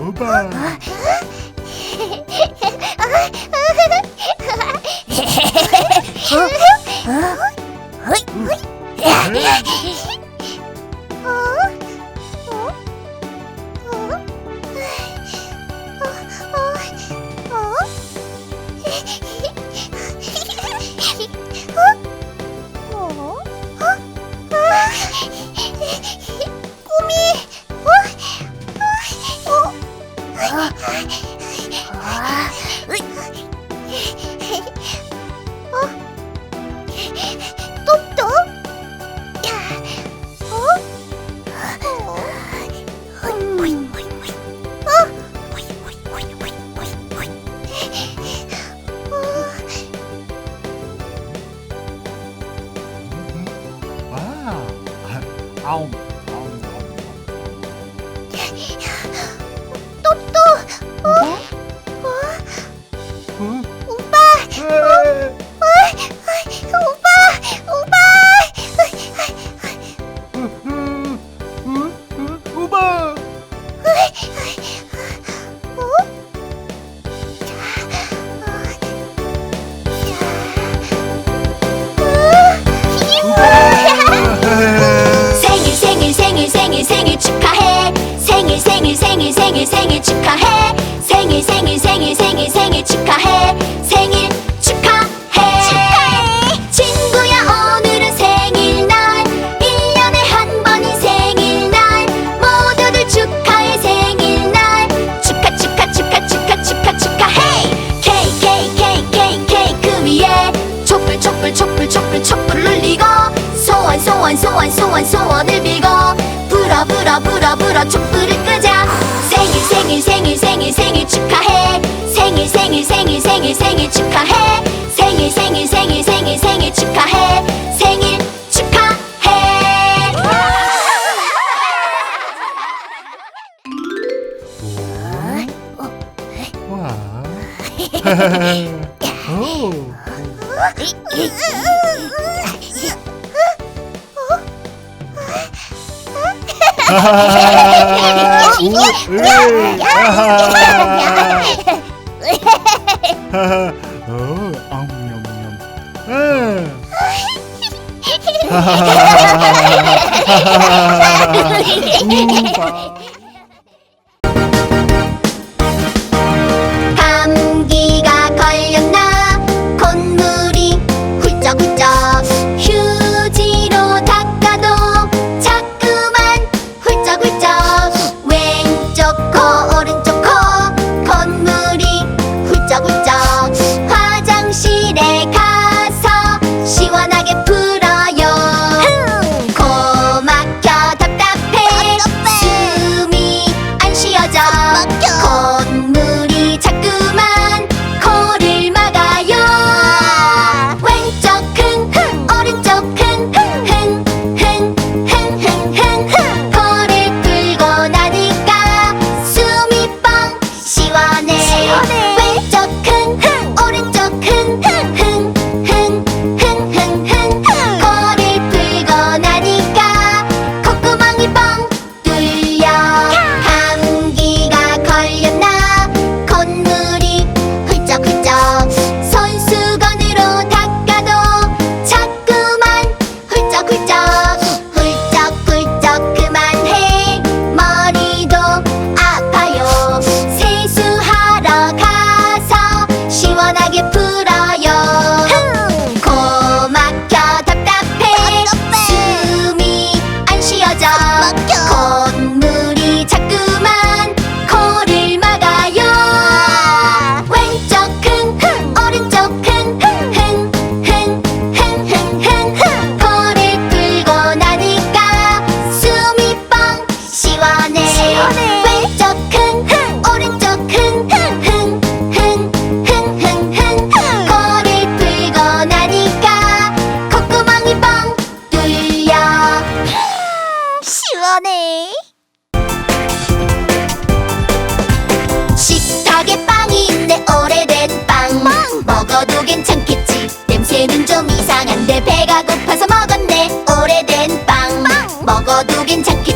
おばあは。 다 음. 소원 소원 소원 소원을 빌고 불어 불어 불어 불어 촛불을 끄자. 생일 생일 생일 생일 생일 축하해. 생일 생일 생일 생일 생일 축하해. 생일 생일 생일 생일 생일 축하해. 생일 축하해. 와. 오. 어? 어? 어? 하하하하 우, 으, 아하. 하하 어, 앙냠냠 아. 하하하하하하하 우와 거네. 식탁에 빵이 있네 오래된 빵. 빵. 먹어도 괜찮겠지. 냄새는 좀 이상한데 배가 고파서 먹었네 오래된 빵. 빵. 먹어도 괜찮겠지.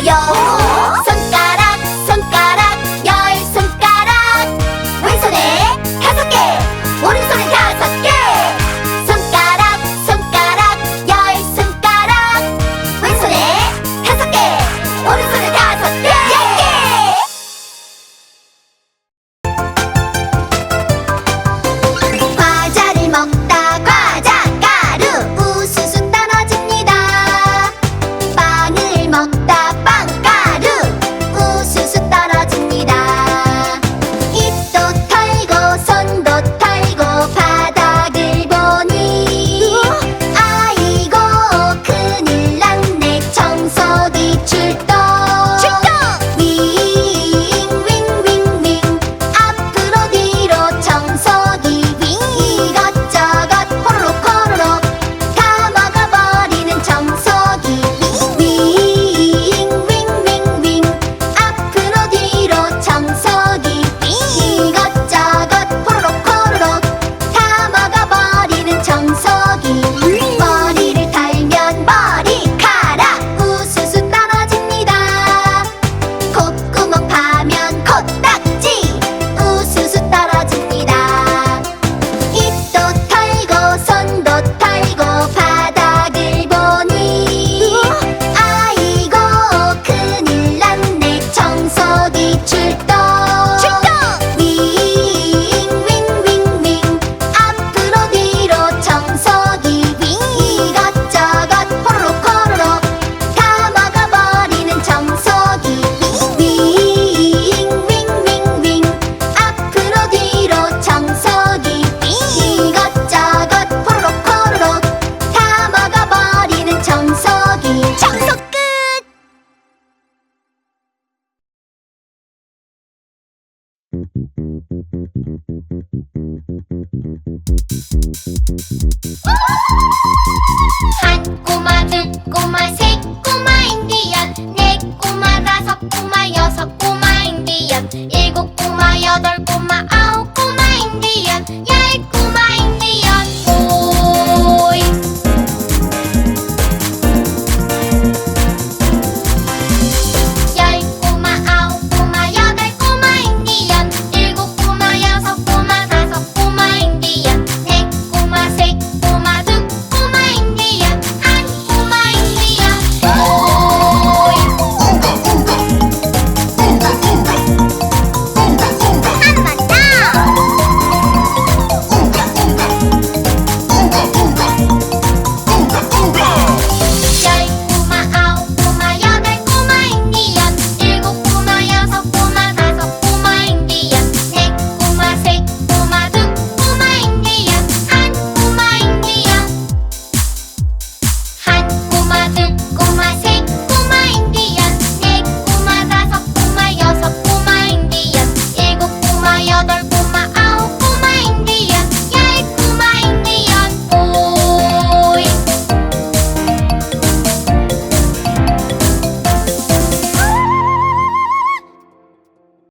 파고